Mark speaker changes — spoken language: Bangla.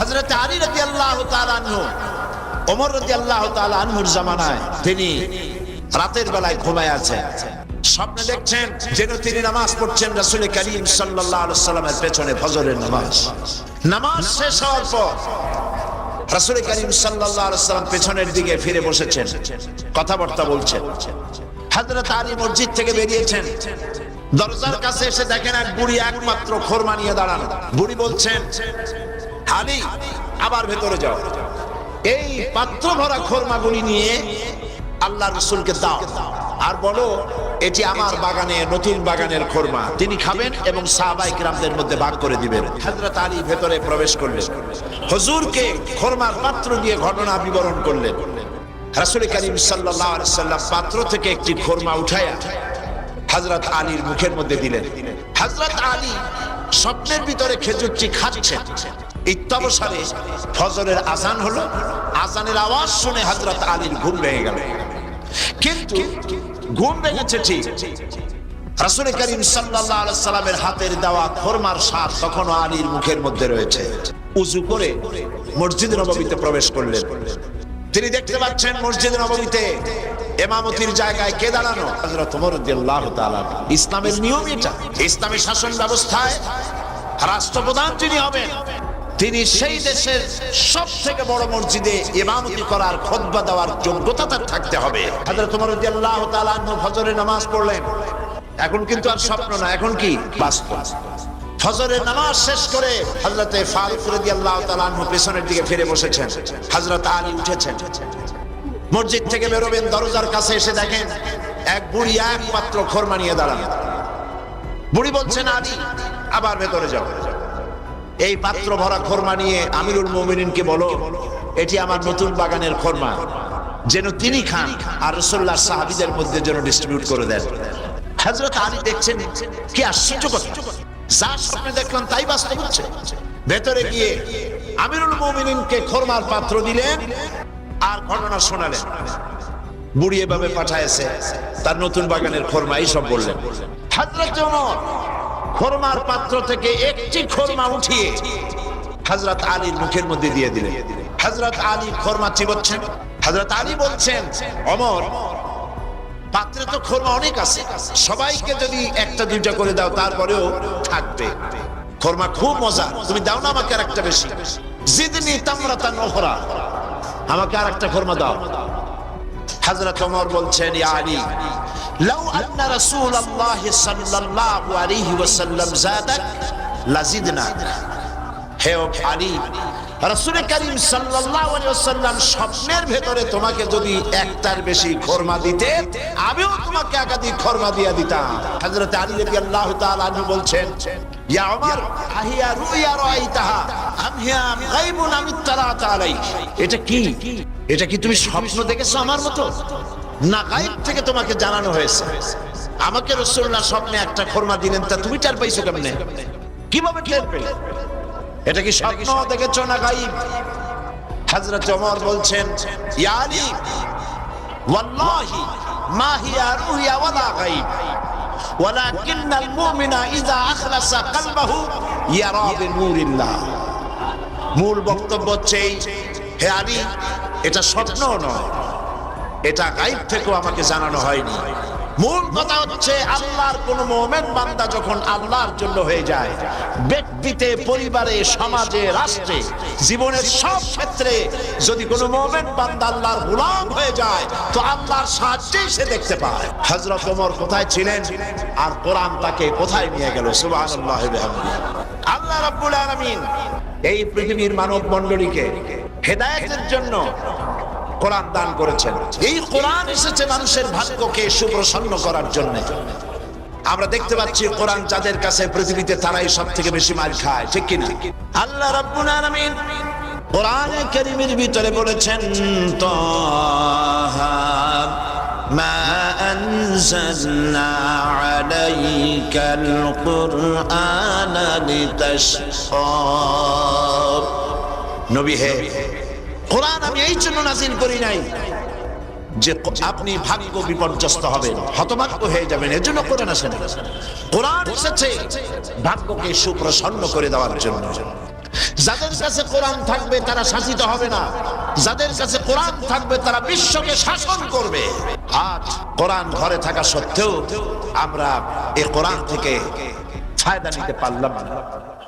Speaker 1: হজরত আলী রাজি আল্লাহ ওমর রাজি আল্লাহ আনহুর জামানায় তিনি রাতের বেলায় ঘুমায় আছেন। স্বপ্নে দেখছেন যেন তিনি নামাজ পড়ছেন রাসুল করিম সাল্লামের পেছনে ফজরের নামাজ। নামাজ শেষ হওয়ার পর রাসুল করিম সাল্লাম পেছনের দিকে ফিরে বসেছেন। কথাবার্তা বলছেন। হাজরত আলী মসজিদ থেকে বেরিয়েছেন। দরজার কাছে এসে দেখেন এক বুড়ি একমাত্র খোরমা নিয়ে দাঁড়ান। বুড়ি বলছেন আলী আবার ভেতরে যাও। এই পাত্র ভরা খোরমাগুলি নিয়ে আল্লাহ রসুলকে দাও। আর বলো, এটি আমার বাগানে, নতুন বাগানের খোরমা। তিনি খাবেন এবং সাহাবাই গ্রামদের মধ্যে ভাগ করে দিবেন। হজরত আলী ভেতরে প্রবেশ করলেন। হজুরকে খোরমার পাত্র দিয়ে ঘটনা বিবরণ করলেন। রাসুল করিম সাল্লাহ সাল্লাম পাত্র থেকে একটি খোরমা উঠায়া হজরত আলীর মুখের মধ্যে দিলেন। হজরত আলী স্বপ্নের ভিতরে খেজুরটি খাচ্ছেন। ইত্যবসারে ফজরের আজান হলো। আজানের আওয়াজ শুনে আলীর ঘুম ভেঙে গেল। কিন্তু ঘুম ভেঙেছে ঠিক। রাসুল করিম সাল্লামের হাতের দেওয়া স্বাদ তখনও আলীর মুখের মধ্যে রয়েছে। উজু করে মসজিদ নবমীতে প্রবেশ করলেন। তিনি দেখতে পাচ্ছেন মসজিদ নবমীতে এমামতির জায়গায় কে দাঁড়ানো? হযরত ওমর রাদিয়াল্লাহু তাআলা ইসলামের নিয়ম এটা। ইসলামী শাসন ব্যবস্থায় রাষ্ট্রপ্রধান যিনি হবেন। তিনি সেই দেশের সব থেকে বড় মসজিদে ইমামতি করার, খোদবা দেওয়ার যোগ্যতা তার থাকতে হবে। হযরত ওমর রাদিয়াল্লাহু তাআলা ফজরের নামাজ পড়লেন। এখন কিন্তু আর স্বপ্ন না, এখন কি? বাস্তব। নামাজ শেষ করে হজরতে পেছনের দিকে ফিরে আলী মসজিদ থেকে বেরোবেন, দরজার কাছে এসে দেখেন এক বুড়ি একমাত্র বুড়ি বলছেন আলী আবার ভেতরে যাও। এই পাত্র ভরা খোরমা নিয়ে আমিরুল মোমিনিনকে বলো, এটি আমার নতুন বাগানের খোরমা, যেন তিনি খান আর রসুল্লাহ সাহাবিদের মধ্যে যেন ডিস্ট্রিবিউট করে দেন। হজরত আলী দেখছেন কি আশ্চর্য কথা। যা স্বপ্নে দেখলাম তাই বাস্তব হচ্ছে। ভেতরে গিয়ে আমিরুল মোমিনিনকে খোরমার পাত্র দিলেন আর ঘটনা শোনালেন। বুড়ি এভাবে পাঠায়েছে তার নতুন বাগানের খোরমা সব বললেন। হাজরত খোরমার পাত্র থেকে একটি খোরমা উঠিয়ে হজরত আলীর মুখের মধ্যে দিয়ে দিলেন। হজরত আলী খোরমা চিবচ্ছেন। হজরত আলী বলছেন, অমর, পাত্রে তো খোরমা অনেক আছে। সবাইকে যদি একটা, দুইটা করে দাও, তারপরেও থাকবে। খোরমা খুব মজা। তুমি দাও না আমাকে আর একটা বেশি। জিদনি তামরাতা নহরা আমাকে আর একটা খোরমা দাও। হযরত ওমর বলছেন, ইয়া আলী লাউ আন্না রাসূলুল্লাহ সাল্লাল্লাহু আলাইহি ওয়াসাল্লাম জাদাক লাজিদনাক হে আলী, রাসূল করিম সাল্লাল্লাহু আলাইহি ওয়াসাল্লাম স্বপ্নের ভেতরে তোমাকে যদি একটার বেশি খরমা দিতে, আমিও তোমাকে একাধিক খরমা দিয়ে দিতাম। হযরত আলী রাদিয়াল্লাহু তাআলা আনহু বলছেন, ইয়া ওমর আহিয়া রুইয়া রাইতাহা, আম হিয়া গায়বুন আম ইত্তারাত আলাই এটা কি? এটা কি তুমি স্বপ্ন দেখেছ আমার মতো? না গায়েব থেকে তোমাকে জানানো হয়েছে আমাকে রাসূলুল্লাহ স্বপ্নে একটা খরমা দিলেন তা তুমি টের পাইছো কেমনে কিভাবে টের পেলে এটা কি স্বপ্ন দেখেছো না গাইব হযরত ওমর বলছেন ইয়া আলী ওয়াল্লাহি মা হিয়া রুয়া ওয়ালা গাইব ولكن المؤمن اذا اخلص قلبه يرى بنور الله মূল বক্তব্য হচ্ছে এই, হে আলী এটা স্বপ্ন নয় এটা গাইব থেকেও আমাকে জানানো হয়নি। মূল কথা হচ্ছে, আল্লাহর কোন মোমেন বান্দা যখন আল্লাহর জন্য হয়ে যায়, ব্যক্তিতে, পরিবারে, সমাজে, রাষ্ট্রে, জীবনের সব ক্ষেত্রে যদি কোনো মোমেন বান্দা আল্লাহর গোলাম হয়ে যায়, তো আল্লাহর সাহায্যেই সে দেখতে পায়। হযরত ওমর কোথায় ছিলেন? আর কোরআন তাকে কোথায় নিয়ে গেল? বিহামদিহি। আল্লাহ রাব্বুল আলামিন এই পৃথিবীর মানব মণ্ডলীকে হেদায়েতের জন্য কোরআন দান করেছেন। এই কোরআন এসেছে মানুষের ভাগ্যকে সুপ্রসন্ন করার জন্য। আমরা দেখতে পাচ্ছি কোরআন যাদের কাছে পৃথিবীতে তারাই সব থেকে বেশি মার খায়, ঠিক কিনা? আল্লাহ রাব্বুল আলামিন কোরআনে কারীমের ভিতরে বলেছেন, তাহা মা আনজালনা আলাইকাল কুরআনা লিতাশকা নবী হে কোরআন আমি এই জন্য নাজিল করি নাই যে আপনি ভাগ্য বিপর্যস্ত হবেন, হতভাগ্য হয়ে যাবেন এর জন্য কোরআন আসেন কোরআন এসেছে ভাগ্যকে সুপ্রসন্ন করে দেওয়ার জন্য। যাদের কাছে কোরআন থাকবে তারা শাসিত হবে না। যাদের কাছে কোরআন থাকবে তারা বিশ্বকে শাসন করবে। আজ কোরআন ঘরে থাকা সত্ত্বেও আমরা এই কোরআন থেকে ফায়দা নিতে পারলাম না।